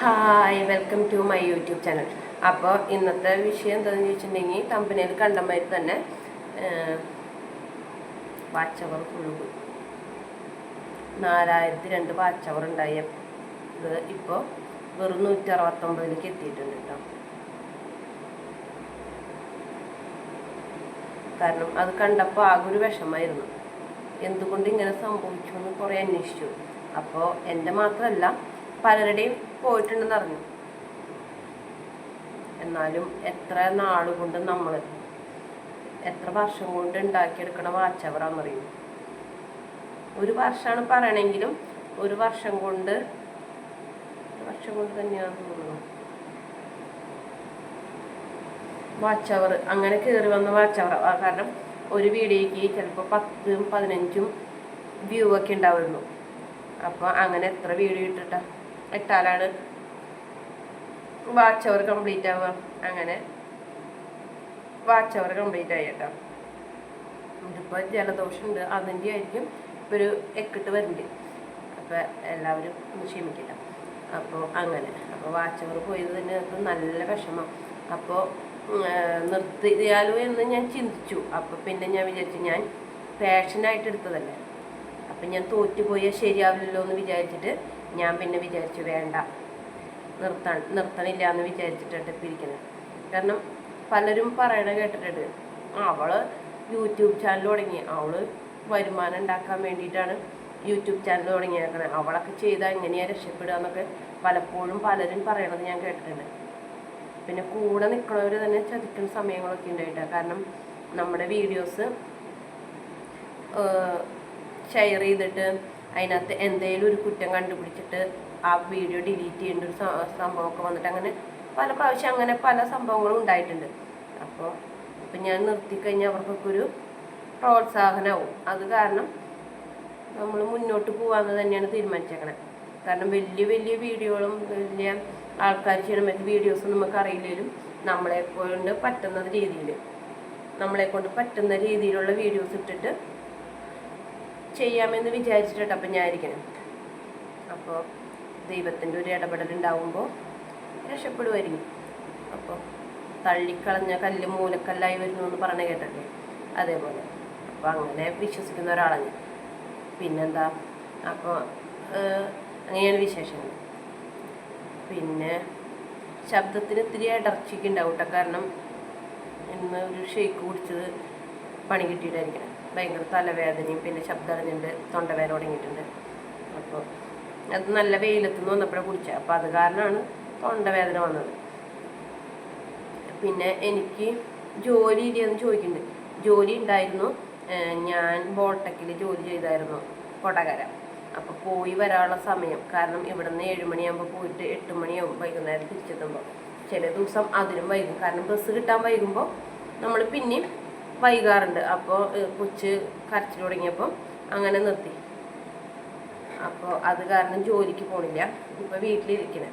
Hi welcome to my YouTube channel അപ്പോൾ ഇന്നത്തെ വിഷയം എന്താണെന്ന് ചോദിച്ചിട്ടുണ്ടെങ്കിൽ കമ്പനിയിൽ കണ്ടമാതിരി തന്നെ വാച്ച് അവർ ഫുള്ള് പോയി. നാലായിരത്തി രണ്ട് വാച്ച് അവർ ഉണ്ടായ. ഇത് ഇപ്പോൾ വെറും നൂറ്റി അറുപത്തൊമ്പതിലേക്ക് എത്തിയിട്ടുണ്ട് കേട്ടോ കാരണം അത് കണ്ടപ്പോൾ ആകെ ഒരു വിഷമായിരുന്നു. എന്തുകൊണ്ട് ഇങ്ങനെ സംഭവിച്ചു എന്ന് കുറേ അന്വേഷിച്ചു. അപ്പോൾ എന്റെ മാത്രമല്ല പലരുടെയും പോയിട്ടുണ്ടെന്ന് അറിഞ്ഞു. എന്നാലും എത്ര നാളുകൊണ്ട് നമ്മൾ എത്ര വർഷം കൊണ്ട് ഉണ്ടാക്കിയെടുക്കണ വാച്ചവറാന്നറിയും ഒരു വർഷമാണ് പറയണെങ്കിലും ഒരു വർഷം കൊണ്ട് വർഷം കൊണ്ട് തന്നെയാണെന്ന് തോന്നുന്നു. വാച്ച് അവർ അങ്ങനെ കയറി വന്ന വാച്ച് അവർ. കാരണം ഒരു വീഡിയോയ്ക്ക് ചിലപ്പോൾ പത്തും പതിനഞ്ചും വ്യൂ ഒക്കെ ഉണ്ടാവുള്ളൂ അപ്പോൾ അങ്ങനെ എത്ര വീഡിയോ ഇട്ടിട്ട? ഇട്ടാലാണ് വാച്ച് അവർ കംപ്ലീറ്റ് ആവുക. അങ്ങനെ വാച്ച് അവർ കംപ്ലീറ്റ് ആയി കേട്ടോ. ഇതിപ്പോൾ ജലദോഷമുണ്ട്. അതിന്റെ ആയിരിക്കും ഒരു എക്കിട്ട് വരുന്നുണ്ട് അപ്പോൾ എല്ലാവരും ഒന്ന് ക്ഷമിക്കില്ല അപ്പോൾ അങ്ങനെ. അപ്പോൾ വാച്ച് അവർ പോയത് തന്നെ അത് നല്ല വിഷമം. അപ്പോൾ നിർത്തിയാലോ എന്ന് ഞാൻ ചിന്തിച്ചു. അപ്പോൾ പിന്നെ ഞാൻ വിചാരിച്ചു ഞാൻ പാഷനായിട്ട് എടുത്തതല്ലേ. അപ്പം ഞാൻ തോറ്റുപോയാൽ ശരിയാവില്ലല്ലോ എന്ന് വിചാരിച്ചിട്ട് ഞാൻ പിന്നെ വിചാരിച്ചു വേണ്ട. നിർത്താൻ നിർത്തണില്ല എന്ന് വിചാരിച്ചിട്ടാണ് ഇപ്പം ഇരിക്കുന്നത്. കാരണം പലരും പറയണ കേട്ടിട്ടുണ്ട്. അവൾ യൂട്യൂബ് ചാനൽ തുടങ്ങി. അവൾ വരുമാനം ഉണ്ടാക്കാൻ വേണ്ടിയിട്ടാണ് യൂട്യൂബ് ചാനൽ തുടങ്ങിയേക്കണത് അവളൊക്കെ ചെയ്താൽ എങ്ങനെയാണ് രക്ഷപ്പെടുക എന്നൊക്കെ പലപ്പോഴും പലരും പറയണത് ഞാൻ കേട്ടിട്ടുണ്ട്. പിന്നെ കൂടെ നിൽക്കുന്നവർ തന്നെ ചതിക്കുന്ന സമയങ്ങളൊക്കെ ഉണ്ടായിട്ടാണ് കാരണം നമ്മുടെ വീഡിയോസ് ഷെയർ ചെയ്തിട്ട് അതിനകത്ത് എന്തെങ്കിലും ഒരു കുറ്റം കണ്ടുപിടിച്ചിട്ട് ആ വീഡിയോ ഡിലീറ്റ് ചെയ്യേണ്ട ഒരു സംഭവമൊക്കെ വന്നിട്ട് അങ്ങനെ പല പ്രാവശ്യം അങ്ങനെ പല സംഭവങ്ങളും ഉണ്ടായിട്ടുണ്ട്. അപ്പോൾ ഇപ്പം ഞാൻ നിർത്തിക്കഴിഞ്ഞാൽ അവർക്കൊക്കെ ഒരു പ്രോത്സാഹനമാവും അത് കാരണം നമ്മൾ മുന്നോട്ട് പോകാമെന്ന് തന്നെയാണ് തീരുമാനിച്ചേക്കണത് കാരണം വലിയ വലിയ വീഡിയോകളും വലിയ ആൾക്കാർ ചെയ്യണ മറ്റു വീഡിയോസും നമുക്ക് അറിയില്ലെങ്കിലും നമ്മളെ കൊണ്ട് പറ്റുന്ന രീതിയിൽ നമ്മളെ കൊണ്ട് പറ്റുന്ന രീതിയിലുള്ള വീഡിയോസ് ഇട്ടിട്ട് ചെയ്യാമെന്ന് വിചാരിച്ചിട്ട് അപ്പം ഞാൻ ഇരിക്കണം അപ്പോൾ ദൈവത്തിന്റെ ഒരു ഇടപെടൽ ഉണ്ടാവുമ്പോൾ രക്ഷപ്പെടുമായിരിക്കും അപ്പോൾ തള്ളിക്കളഞ്ഞ കല്ല് മൂലക്കല്ലായി വരുന്നു എന്ന് പറഞ്ഞ കേട്ടല്ലേ അതേപോലെ. അപ്പോൾ അങ്ങനെ വിശ്വസിക്കുന്ന ഒരാളാണ് ഞാൻ. പിന്നെന്താ? അപ്പോൾ അങ്ങനെയാണ് വിശേഷങ്ങൾ. പിന്നെ ശബ്ദത്തിന് ഇത്തിരി ഇടർച്ചയ്ക്ക് ഉണ്ടാവും കാരണം ഇന്ന് ഒരു ഷേക്ക് കുടിച്ചത് പണി കിട്ടിയിട്ടായിരിക്കണം. ഭയങ്കര തലവേദനയും പിന്നെ ശബ്ദം അടഞ്ഞിട്ടുണ്ട് തൊണ്ടവേദന തുടങ്ങിയിട്ടുണ്ട്. അപ്പോൾ അത് നല്ല വെയിലത്ത് നിന്ന് വന്നപ്പോഴാണ് കുടിച്ചത് അപ്പോൾ അത് കാരണമാണ് തൊണ്ടവേദന വന്നത്. പിന്നെ എനിക്ക് ജോലി ഇല്ലയെന്ന് ചോദിക്കുന്നുണ്ട്. ജോലി ഉണ്ടായിരുന്നു. ഞാൻ ബോട്ടക്കിൽ ജോലി ചെയ്തായിരുന്നു കൊടകര. അപ്പോൾ പോയി വരാനുള്ള സമയം. കാരണം ഇവിടെ നിന്ന് ഏഴ് മണിയാകുമ്പോൾ പോയിട്ട് എട്ട് മണിയാവും വൈകുന്നേരം തിരിച്ചെത്തുമ്പോൾ. ചില ദിവസം അതിനും വൈകും. കാരണം ബസ് കിട്ടാൻ വൈകുമ്പോൾ നമ്മൾ പിന്നെയും വൈകാറുണ്ട്. അപ്പോൾ കൊച്ച് കരച്ചിൽ തുടങ്ങിയപ്പോൾ അങ്ങനെ നിർത്തി. അപ്പോൾ അത് കാരണം ജോലിക്ക് പോണില്ല. ഇപ്പോൾ വീട്ടിലിരിക്കണേ.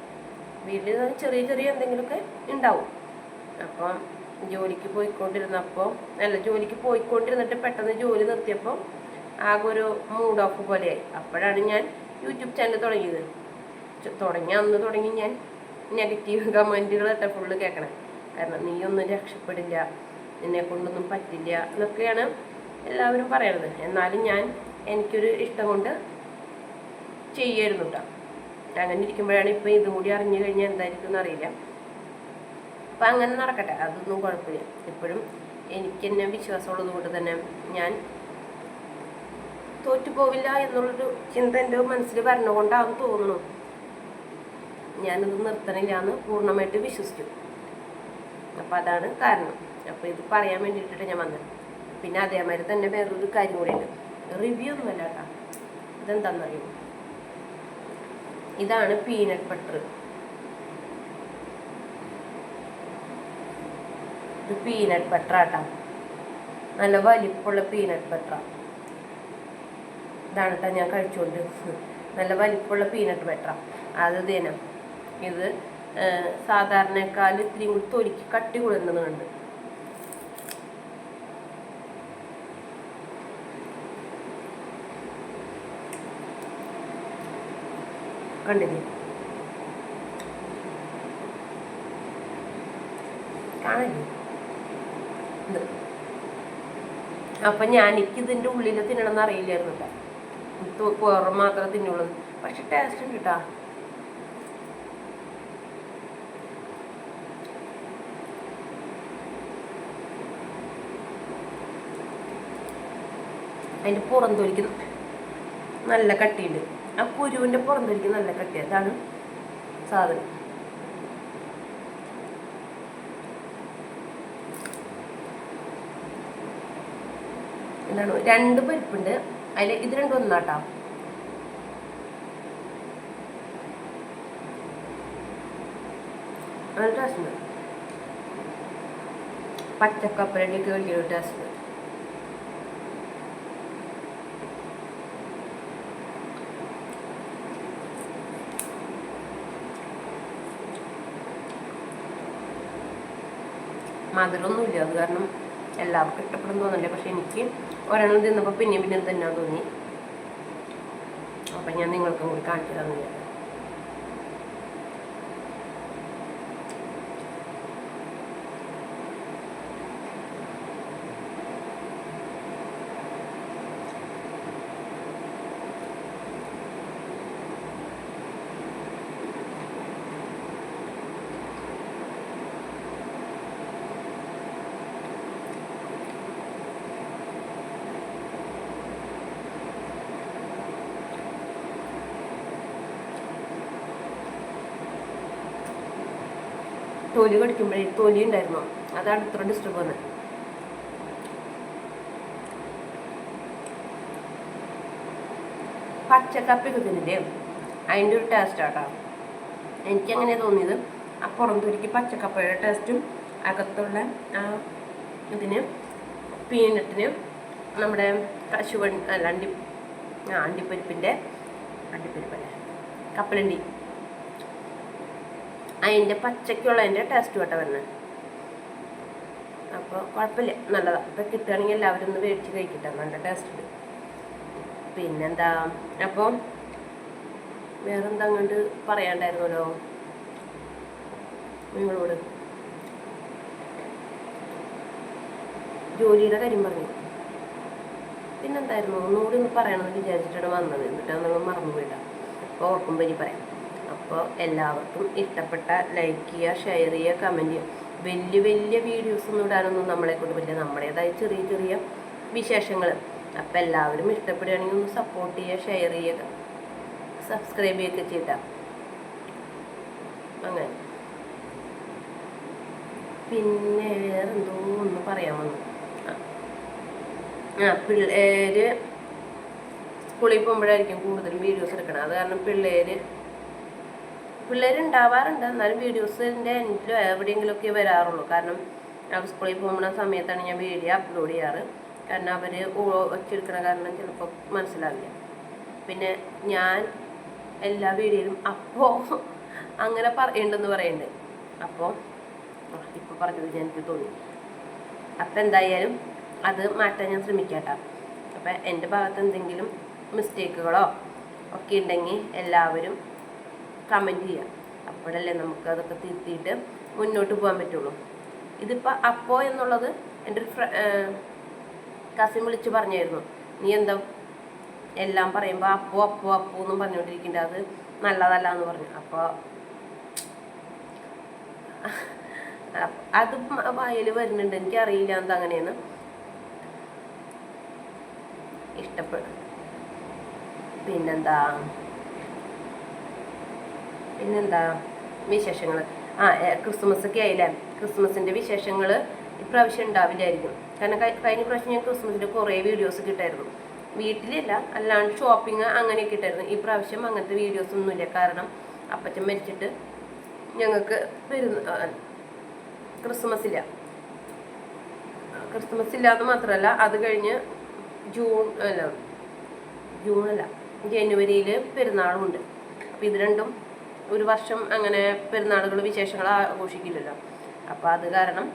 വീട്ടിൽ ചെറിയ ചെറിയ എന്തെങ്കിലുമൊക്കെ ഉണ്ടാവും. അപ്പം ജോലിക്ക് പോയിക്കൊണ്ടിരുന്നപ്പോൾ അല്ല ജോലിക്ക് പോയിക്കൊണ്ടിരുന്നിട്ട് പെട്ടെന്ന് ജോലി നിർത്തിയപ്പോൾ ആകെ ഒരു മൂഡ് ഓഫ് പോലെയായി. അപ്പോഴാണ് ഞാൻ യൂട്യൂബ് ചാനൽ തുടങ്ങിയത്. തുടങ്ങി അന്ന് തുടങ്ങി ഞാൻ നെഗറ്റീവ് കമന്റുകളൊക്കെ ഫുള്ള് കേൾക്കണം. കാരണം ഒന്നും രക്ഷപ്പെടില്ല. നിന്നെ കൊണ്ടൊന്നും പറ്റില്ല എന്നൊക്കെയാണ് എല്ലാവരും പറയണത്. എന്നാലും ഞാൻ എനിക്കൊരു ഇഷ്ടം കൊണ്ട് ചെയ്യായിരുന്നു കേട്ടോ അങ്ങനെ ഇരിക്കുമ്പോഴാണ് ഇപ്പം ഇതും കൂടി അറിഞ്ഞു കഴിഞ്ഞാൽ എന്തായിരിക്കും എന്നറിയില്ല. അപ്പം അങ്ങനെ നടക്കട്ടെ അതൊന്നും കുഴപ്പമില്ല. ഇപ്പോഴും എനിക്ക് തന്നെ വിശ്വാസമുള്ളത് കൊണ്ട് തന്നെ ഞാൻ തോറ്റുപോവില്ല എന്നുള്ളൊരു ചിന്ത എന്റെ മനസ്സിൽ വരണകൊണ്ടാണെന്ന് തോന്നുന്നു. ഞാനത് നിർത്തണില്ല എന്ന് പൂർണമായിട്ട് വിശ്വസിച്ചു. അപ്പം അതാണ് കാരണം. അപ്പോൾ ഇത് പറയാൻ വേണ്ടിയിട്ടാണ് ഞാൻ വന്നത്. പിന്നെ അതേമാതിരി തന്നെ വേറൊരു കാര്യം കൂടി ഉണ്ട് റിവ്യൂ ഒന്നുമല്ല കേട്ടോ. ഇതെന്താണെന്നറിയോ ഇതാണ് പീനട്ട് ബട്ടർ ഇത് പീനട്ട് ബട്ടർ ആട്ടാ. നല്ല വലിപ്പമുള്ള പീനട്ട് ബട്ടർ ഇതാണ് കേട്ടോ ഞാൻ കഴിച്ചുകൊണ്ട് നല്ല വലിപ്പമുള്ള പീനട്ട് ബട്ടർ അത് തേന ഇത് സാധാരണക്കാൽ ഇത്തിരി കൂടി തൊലിക്ക് കട്ടി കൂടുന്നുണ്ട് കണ്ടില്ലേ? അപ്പൊ ഞാൻ എനിക്ക് ഞാൻ എനിക്കിതിന്റെ ഉള്ളിൽ തിന്നണമെന്ന് അറിയില്ലായിരുന്നു കേട്ടോ മാത്രമേ തിന്നുള്ളൂ. പക്ഷെ ടേസ്റ്റ് ഉണ്ട് കേട്ടാ അതിന്റെ പുറം തൊലിക്കുന്നു നല്ല കട്ടിയുണ്ട്. ആ കുരുവിന്റെ പുറന്തൊലിക്ക് നല്ല കട്ടി അതാണ് സാധനം. എന്താണ് രണ്ട് പരിപ്പുണ്ട്. അതിൽ ഇത് രണ്ടും ഒന്നാട്ടാ. നല്ല ടേസ്റ്റ് ടേസ്റ്റ് മധുരമൊന്നുമില്ല. അത് കാരണം എല്ലാവർക്കും ഇഷ്ടപ്പെടും തോന്നില്ല പക്ഷെ എനിക്ക് ഒരെണ്ണം തിന്നപ്പോൾ പിന്നെയും പിന്നെയും തന്നെ തോന്നി. അപ്പം ഞാൻ നിങ്ങൾക്കും കൂടി കാണിച്ചു തന്നു ഞാൻ തൊലി കടിക്കുമ്പോഴേ തൊലി ഉണ്ടായിരുന്നു? അതാണ് ഇത്ര ഡിസ്റ്റർബ് വന്നത് പച്ചക്കപ്പിയൊക്കെ തിന്നില്ലേ? അതിന്റെ ഒരു ടേസ്റ്റ് ആട്ടോ. എനിക്കങ്ങനെ തോന്നിയത്. ആ പുറന്തൊരിക്ക് പച്ചക്കപ്പയുടെ ടേസ്റ്റും അകത്തുള്ള ആ ഇതിന് പീനട്ടിന് നമ്മുടെ കശുവണ്ടി അല്ല അണ്ടി ആ അണ്ടിപ്പരിപ്പിന്റെ അണ്ടിപ്പരിപ്പല്ലേ? കപ്പലണ്ടി. അതിന്റെ പച്ചയ്ക്കുള്ളതിന്റെ ടേസ്റ്റ് കേട്ടോ വരുന്നത്. അപ്പോൾ കുഴപ്പമില്ല നല്ലതാണ് ഇപ്പം കിട്ടുകയാണെങ്കിൽ എല്ലാവരും ഒന്ന് മേടിച്ച് കഴിക്കട്ടെ നല്ല ടേസ്റ്റ് ഉണ്ട്. പിന്നെന്താ അപ്പോൾ വേറെന്താ അങ്ങോട്ട് പറയാണ്ടായിരുന്നല്ലോ? നിങ്ങളോട്? ജോലിയുടെ കാര്യം പറഞ്ഞു. പിന്നെന്തായിരുന്നു? ഒന്നുകൂടി ഒന്ന് പറയണമെന്ന് വിചാരിച്ചിട്ടാണ് വന്നത്. എന്നിട്ടാണ് നമ്മൾ മറന്നുപോയിട്ട അപ്പോൾ ഓർക്കുമ്പോൾ ഇനി പറയാം. അപ്പോൾ എല്ലാവർക്കും ഇഷ്ടപ്പെട്ട ലൈക്ക് ചെയ്യുക ഷെയർ ചെയ്യുക കമന്റ് ചെയ്യുക. വലിയ വലിയ വീഡിയോസ് ഒന്നും ഇടാനൊന്നും നമ്മളെ കൊണ്ട് പറ്റില്ല. നമ്മുടേതായ ചെറിയ ചെറിയ വിശേഷങ്ങൾ. അപ്പോൾ എല്ലാവരും ഇഷ്ടപ്പെടുകയാണെങ്കിൽ ഒന്ന് സപ്പോർട്ട് ചെയ്യുക ഷെയർ ചെയ്യുക സബ്സ്ക്രൈബ് ചെയ്യുക ചെയ്താൽ അങ്ങനെ. പിന്നെ വേറെന്തോ ഒന്ന് പറയാൻ വന്നു. ആ. പിള്ളേര് സ്കൂളിൽ പോകുമ്പോഴായിരിക്കും കൂടുതലും വീഡിയോസ് എടുക്കണം അത് കാരണം പിള്ളേര് പിള്ളേരുണ്ടാവാറുണ്ട്. എന്നാലും വീഡിയോസിന്റെ എൻഡിലോ എവിടെയെങ്കിലുമൊക്കെ വരാറുള്ളൂ. കാരണം അവർ സ്കൂളിൽ പോകുന്ന സമയത്താണ് ഞാൻ വീഡിയോ അപ്ലോഡ് ചെയ്യാറ്. കാരണം അവർ ഒച്ചെടുക്കണ കാരണം ചിലപ്പോൾ മനസ്സിലാവില്ല. പിന്നെ ഞാൻ എല്ലാ വീഡിയോയിലും അപ്പോൾ അങ്ങനെ പറയണ്ടെന്ന് പറയുന്നുണ്ട് അപ്പോൾ ഇപ്പോൾ പറഞ്ഞത് ഞാൻ എനിക്ക് തോന്നി. അപ്പം എന്തായാലും അത് മാറ്റാൻ ഞാൻ ശ്രമിക്കാട്ടോ. അപ്പം എന്റെ ഭാഗത്ത് എന്തെങ്കിലും മിസ്റ്റേക്കുകളോ ഒക്കെ ഉണ്ടെങ്കിൽ എല്ലാവരും കമന്റ് ചെയ്യാം അപ്പോഴല്ലേ നമുക്ക് അതൊക്കെ തിരുത്തിയിട്ട് മുന്നോട്ട് പോകാൻ പറ്റുള്ളൂ. ഇതിപ്പോൾ അപ്പോ എന്നുള്ളത് എന്റെ ഒരു കസിൻ വിളിച്ച് പറഞ്ഞായിരുന്നു. നീ എന്താ എല്ലാം പറയുമ്പോൾ അപ്പോ അപ്പോ അപ്പോ എന്നും പറഞ്ഞുകൊണ്ടിരിക്കേണ്ട അത് നല്ലതല്ല എന്ന് പറഞ്ഞു അപ്പോൾ അത് വായിൽ വരുന്നുണ്ട്. എനിക്കറിയില്ല എന്താ അങ്ങനെയെന്ന്. ഇഷ്ടപ്പെടും പിന്നെന്താ? പിന്നെന്താ വിശേഷങ്ങൾ ആ ക്രിസ്മസ് ഒക്കെ ആയില്ലേ? ക്രിസ്മസിന്റെ വിശേഷങ്ങൾ ഇപ്രാവശ്യം ഉണ്ടാവില്ലായിരിക്കും. കാരണം കഴിഞ്ഞ പ്രാവശ്യം ഞാൻ ക്രിസ്മസിന്റെ കുറേ വീഡിയോസ് കിട്ടായിരുന്നു വീട്ടിലല്ല അല്ലാണ്ട് ഷോപ്പിംഗ് അങ്ങനെ കിട്ടായിരുന്നു ഈ പ്രാവശ്യം അങ്ങനത്തെ വീഡിയോസ് ഒന്നുമില്ല. കാരണം അപ്പച്ചൻ മരിച്ചിട്ട് ഞങ്ങൾക്ക് വരുന്ന ക്രിസ്മസ് ഇല്ല ക്രിസ്മസ് ഇല്ല എന്ന് മാത്രമല്ല അത് കഴിഞ്ഞ് ജൂൺ അല്ല ജൂൺ അല്ല ജനുവരിയിൽ പെരുന്നാളും ഉണ്ട്. അപ്പോൾ ഇത് രണ്ടും ഒരു വർഷം അങ്ങനെ പെരുന്നാളുകൾ വിശേഷങ്ങൾ ആഘോഷിക്കില്ലല്ലോ. അപ്പോൾ അത് കാരണം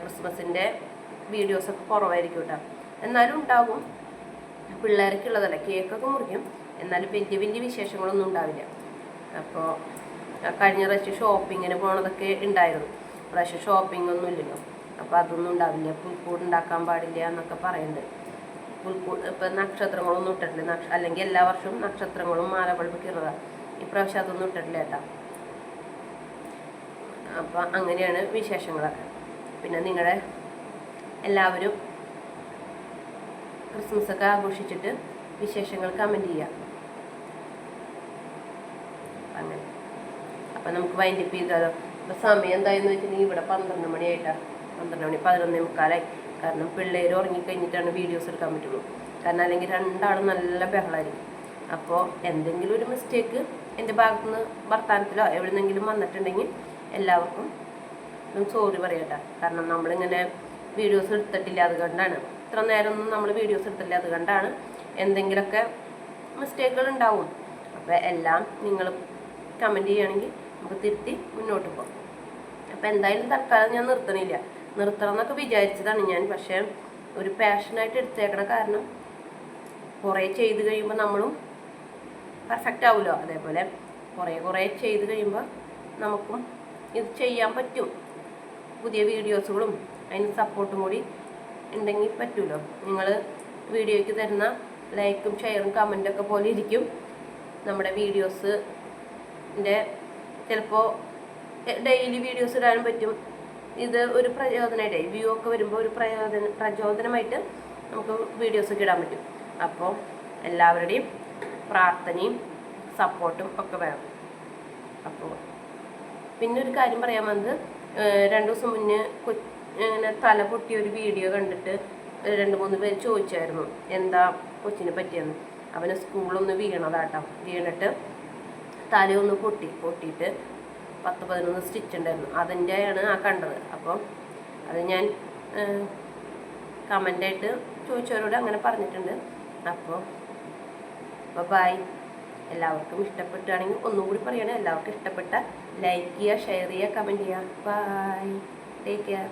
ക്രിസ്മസിന്റെ വീഡിയോസൊക്കെ കുറവായിരിക്കും കേട്ടോ. എന്നാലും ഉണ്ടാകും. പിള്ളേർക്കുള്ളതല്ല കേക്കൊക്കെ മുറിക്കും. എന്നാലും വലിയ വലിയ വിശേഷങ്ങളൊന്നും ഉണ്ടാവില്ല. അപ്പോൾ കഴിഞ്ഞ പ്രാവശ്യം ഷോപ്പിങ്ങിന് പോണതൊക്കെ ഉണ്ടായിരുന്നു. പ്രാവശ്യം ഷോപ്പിംഗ് ഒന്നും ഇല്ലല്ലോ. അപ്പോൾ അതൊന്നും ഉണ്ടാവില്ല. പുൽക്കൂട് ഉണ്ടാക്കാൻ പാടില്ല എന്നൊക്കെ പറയുന്നുണ്ട്. പുൽക്കൂട് ഇപ്പം നക്ഷത്രങ്ങളൊന്നും ഇട്ടിട്ടില്ല. നക്ഷ അല്ലെങ്കിൽ എല്ലാ വർഷവും നക്ഷത്രങ്ങളും മാലബൾബ് കീറുക ഇപ്രാവശ്യം അതൊന്നും ഇട്ടിട്ടില്ല കേട്ടോ. അപ്പം അങ്ങനെയാണ് വിശേഷങ്ങളൊക്കെ. പിന്നെ നിങ്ങളുടെ എല്ലാവരും ക്രിസ്മസ് ഒക്കെ ആഘോഷിച്ചിട്ട് വിശേഷങ്ങൾ കമന്റ് ചെയ്യുക അങ്ങനെ. അപ്പം നമുക്ക് വൈൻഡപ്പ് ചെയ്താലോ? അപ്പോൾ സമയം എന്തായെന്ന് വെച്ചിട്ടുണ്ടെങ്കിൽ ഇവിടെ പന്ത്രണ്ട് മണിയായിട്ടാണ് പന്ത്രണ്ട് മണി പതിനൊന്നേ മുക്കാലായി. കാരണം പിള്ളേർ ഉറങ്ങിക്കഴിഞ്ഞിട്ടാണ് വീഡിയോസ് എടുക്കാൻ പറ്റുള്ളൂ. കാരണം അല്ലെങ്കിൽ രണ്ടാളും നല്ല ബഹളമായിരിക്കും അപ്പോൾ എന്തെങ്കിലും ഒരു മിസ്റ്റേക്ക് എന്റെ ഭാഗത്തുനിന്ന് ഭർത്താനത്തിലോ എവിടെന്നെങ്കിലും വന്നിട്ടുണ്ടെങ്കിൽ എല്ലാവർക്കും സോറി പറയട്ടെ. കാരണം നമ്മളിങ്ങനെ വീഡിയോസ് എടുത്തിട്ടില്ല അതുകൊണ്ടാണ്. ഇത്ര നേരമൊന്നും നമ്മൾ വീഡിയോസ് എടുത്തില്ല അതുകൊണ്ടാണ് എന്തെങ്കിലുമൊക്കെ മിസ്റ്റേക്കുകൾ ഉണ്ടാവും. അപ്പോൾ എല്ലാം നിങ്ങൾ കമന്റ് ചെയ്യുകയാണെങ്കിൽ നമുക്ക് തിരുത്തി മുന്നോട്ട് പോകാം. അപ്പോൾ എന്തായാലും തൽക്കാലം ഞാൻ നിർത്തണില്ല. നിർത്തണം എന്നൊക്കെ വിചാരിച്ചതാണ് ഞാൻ. പക്ഷേ ഒരു പാഷനായിട്ട് എടുത്തേക്കണ കാരണം കുറേ ചെയ്ത് കഴിയുമ്പോൾ നമ്മളും പെർഫെക്റ്റ് ആവുമല്ലോ അതേപോലെ കുറേ കുറേ ചെയ്ത് കഴിയുമ്പോൾ നമുക്കും ഇത് ചെയ്യാൻ പറ്റും. പുതിയ വീഡിയോസുകളും അതിന് സപ്പോർട്ടും കൂടി ഉണ്ടെങ്കിൽ പറ്റുമല്ലോ നിങ്ങൾ വീഡിയോയ്ക്ക് തരുന്ന ലൈക്കും ഷെയറും കമന്റൊക്കെ പോലെ ഇരിക്കും. നമ്മുടെ വീഡിയോസിന്റെ ചിലപ്പോൾ ഡെയിലി വീഡിയോസ് ഇടാനും പറ്റും. ഇത് ഒരു പ്രചോദനമായിട്ട് വ്യൂ ഒക്കെ വരുമ്പോൾ ഒരു പ്രയോജന പ്രചോദനമായിട്ട് നമുക്ക് വീഡിയോസ് ഒക്കെ ഇടാൻ പറ്റും. അപ്പോൾ എല്ലാവരുടെയും പ്രാർത്ഥനയും സപ്പോർട്ടും ഒക്കെ വേണം. അപ്പോൾ പിന്നെ ഒരു കാര്യം പറയാൻ വന്നത് രണ്ട് ദിവസം മുന്നേ ഇങ്ങനെ തല പൊട്ടിയ ഒരു വീഡിയോ കണ്ടിട്ട് രണ്ട് മൂന്ന് പേര് ചോദിച്ചായിരുന്നു എന്താ കൊച്ചിനെ പറ്റിയെന്ന്. അവന് സ്കൂളൊന്ന് വീണതാട്ടോ. വീണിട്ട് തലയൊന്ന് പൊട്ടി പൊട്ടിയിട്ട് പത്ത് പതിനൊന്ന് സ്റ്റിച്ച് ഉണ്ടായിരുന്നു. അതിന്റെയാണ് ആ കണ്ടത്. അപ്പോൾ അത് ഞാൻ കമന്റായിട്ട് ചോദിച്ചവരോട് അങ്ങനെ പറഞ്ഞിട്ടുണ്ട്. അപ്പോൾ ബായ് എല്ലാവർക്കും ഇഷ്ടപ്പെട്ടുകയാണെങ്കിൽ ഒന്നുകൂടി പറയണേ. എല്ലാവർക്കും ഇഷ്ടപ്പെട്ട ലൈക്ക് ചെയ്യുക ഷെയർ ചെയ്യുക കമന്റ് ചെയ്യുക. Bye take care